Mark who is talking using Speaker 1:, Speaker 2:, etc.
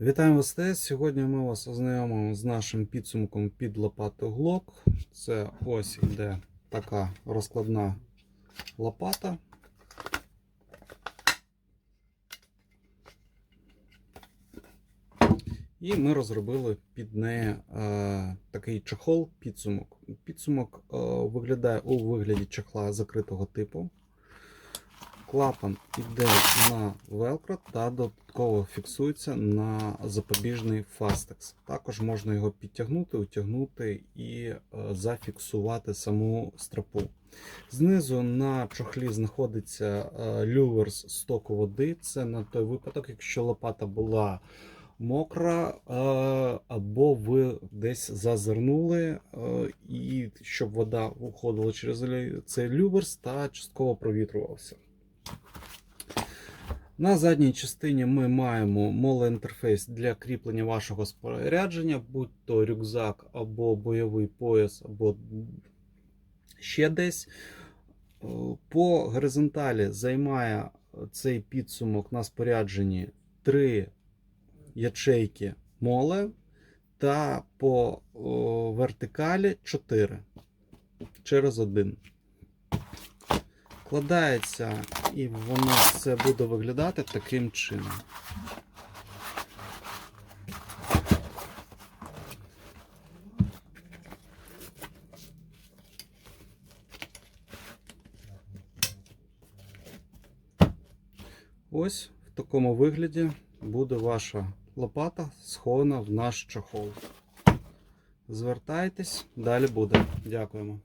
Speaker 1: Вітаємо вас ТС. Сьогодні ми вас ознайомимо з нашим підсумком під лопату Глок. Це ось іде така розкладна лопата. І ми розробили під неї е, такий чохол підсумок. Підсумок е, виглядає у вигляді чохла закритого типу. Клапан іде на велкро та додатково фіксується на запобіжний фастекс. Також можна його підтягнути, утягнути і е, зафіксувати саму стропу. Знизу на чохлі знаходиться е, лювер з стоку води. Це на той випадок, якщо лопата була мокра, е, або ви десь зазирнули, е, і щоб вода уходила через цей люверс та частково провітрювався. На задній частині ми маємо молоінтерфейс для кріплення вашого спорядження, будь то рюкзак або бойовий пояс, або ще десь. Е, По горизонталі займає цей підсумок на спорядженні три ячейки моле, та по вертикалі 4 через один. Вкладається і воно все буде виглядати таким чином. Ось в такому вигляді буде ваша лопата схована в наш чохол. Звертайтесь, далі буде. Дякуємо.